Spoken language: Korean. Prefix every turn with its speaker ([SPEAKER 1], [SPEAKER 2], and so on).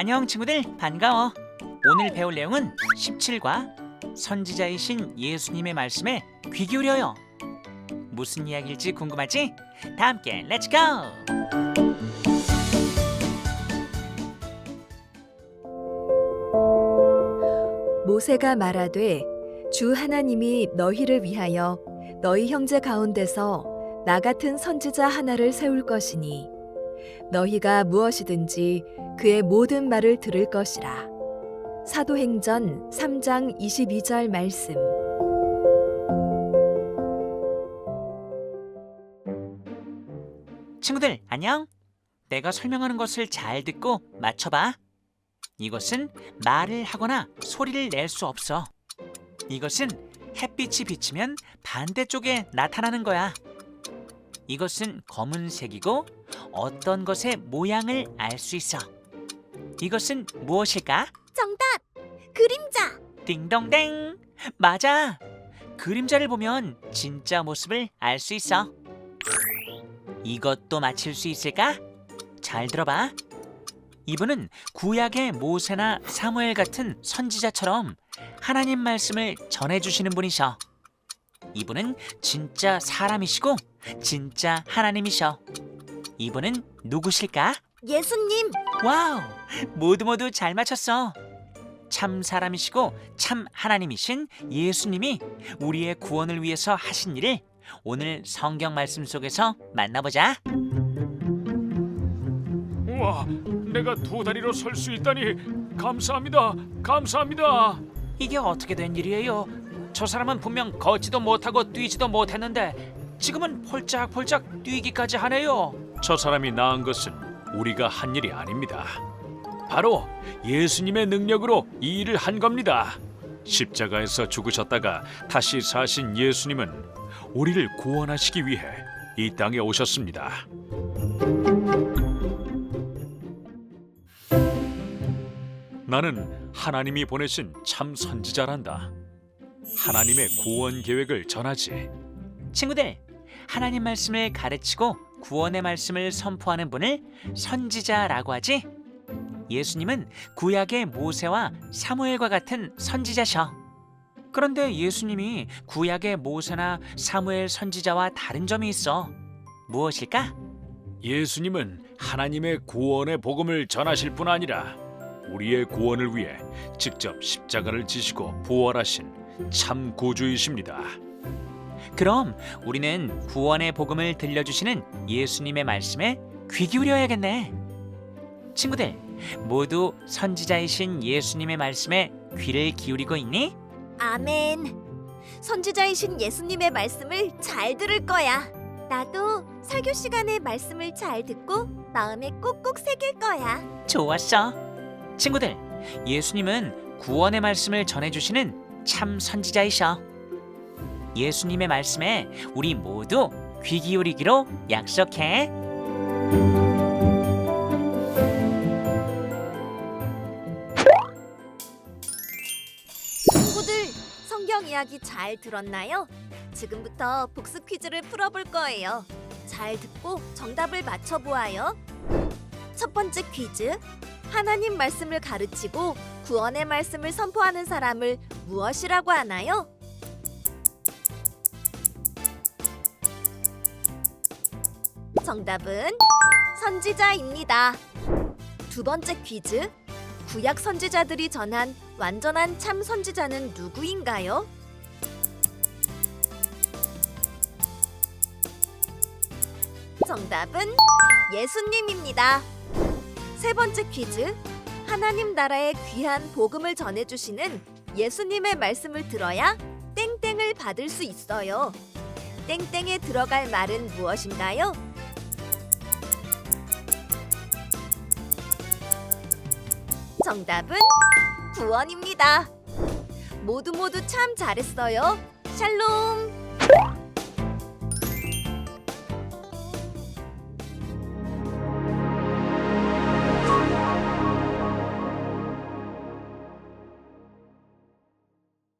[SPEAKER 1] 안녕 친구들 반가워. 오늘 배울 내용은 17과 선지자이신 예수님의 말씀에 귀 기울여요. 무슨 이야기일지 궁금하지? 다 함께 렛츠 고!
[SPEAKER 2] 모세가 말하되 주 하나님이 너희를 위하여 너희 형제 가운데서 나 같은 선지자 하나를 세울 것이니 너희가 무엇이든지 그의 모든 말을 들을 것이라. 사도행전 3장 22절 말씀.
[SPEAKER 1] 친구들 안녕. 내가 설명하는 것을 잘 듣고 맞춰봐. 이것은 말을 하거나 소리를 낼 수 없어. 이것은 햇빛이 비치면 반대쪽에 나타나는 거야. 이것은 검은색이고 어떤 것의 모양을 알 수 있어. 이것은 무엇일까?
[SPEAKER 3] 정답! 그림자!
[SPEAKER 1] 띵동댕! 맞아! 그림자를 보면 진짜 모습을 알 수 있어. 이것도 맞힐 수 있을까? 잘 들어봐. 이분은 구약의 모세나 사무엘 같은 선지자처럼 하나님 말씀을 전해주시는 분이셔. 이분은 진짜 사람이시고 진짜 하나님이셔. 이분은 누구실까?
[SPEAKER 3] 예수님!
[SPEAKER 1] 와우! 모두 모두 잘 맞췄어. 참 사람이시고 참 하나님이신 예수님이 우리의 구원을 위해서 하신 일을 오늘 성경 말씀 속에서 만나보자.
[SPEAKER 4] 우와, 내가 두 다리로 설 수 있다니 감사합니다. 감사합니다.
[SPEAKER 1] 이게 어떻게 된 일이에요? 저 사람은 분명 걷지도 못하고 뛰지도 못했는데 지금은 폴짝폴짝 뛰기까지 하네요.
[SPEAKER 4] 저 사람이 나은 것은 우리가 한 일이 아닙니다. 바로 예수님의 능력으로 이 일을 한 겁니다. 십자가에서 죽으셨다가 다시 사신 예수님은 우리를 구원하시기 위해 이 땅에 오셨습니다. 나는 하나님이 보내신 참 선지자란다. 하나님의 구원 계획을 전하지.
[SPEAKER 1] 친구들, 하나님 말씀을 가르치고 구원의 말씀을 선포하는 분을 선지자라고 하지. 예수님은 구약의 모세와 사무엘과 같은 선지자셔. 그런데 예수님이 구약의 모세나 사무엘 선지자와 다른 점이 있어. 무엇일까?
[SPEAKER 4] 예수님은 하나님의 구원의 복음을 전하실 뿐 아니라 우리의 구원을 위해 직접 십자가를 지시고 부활하신 참 구주이십니다.
[SPEAKER 1] 그럼 우리는 구원의 복음을 들려주시는 예수님의 말씀에 귀 기울여야겠네. 친구들, 모두 선지자이신 예수님의 말씀에 귀를 기울이고 있니?
[SPEAKER 3] 아멘! 선지자이신 예수님의 말씀을 잘 들을 거야. 나도 설교 시간에 말씀을 잘 듣고 마음에 꾹꾹 새길 거야.
[SPEAKER 1] 좋았어. 친구들, 예수님은 구원의 말씀을 전해주시는 참 선지자이셔. 예수님의 말씀에 우리 모두 귀 기울이기로 약속해.
[SPEAKER 3] 친구들, 성경 이야기 잘 들었나요? 지금부터 복습 퀴즈를 풀어볼 거예요. 잘 듣고 정답을 맞춰보아요. 첫 번째 퀴즈. 하나님 말씀을 가르치고 구원의 말씀을 선포하는 사람을 무엇이라고 하나요? 정답은 선지자입니다. 두 번째 퀴즈. 구약 선지자들이 전한 완전한 참 선지자는 누구인가요? 정답은 예수님입니다. 세 번째 퀴즈. 하나님 나라의 귀한 복음을 전해주시는 예수님의 말씀을 들어야 땡땡을 받을 수 있어요. 땡땡에 들어갈 말은 무엇인가요? 정답은 구원입니다. 모두 모두 참 잘했어요. 샬롬.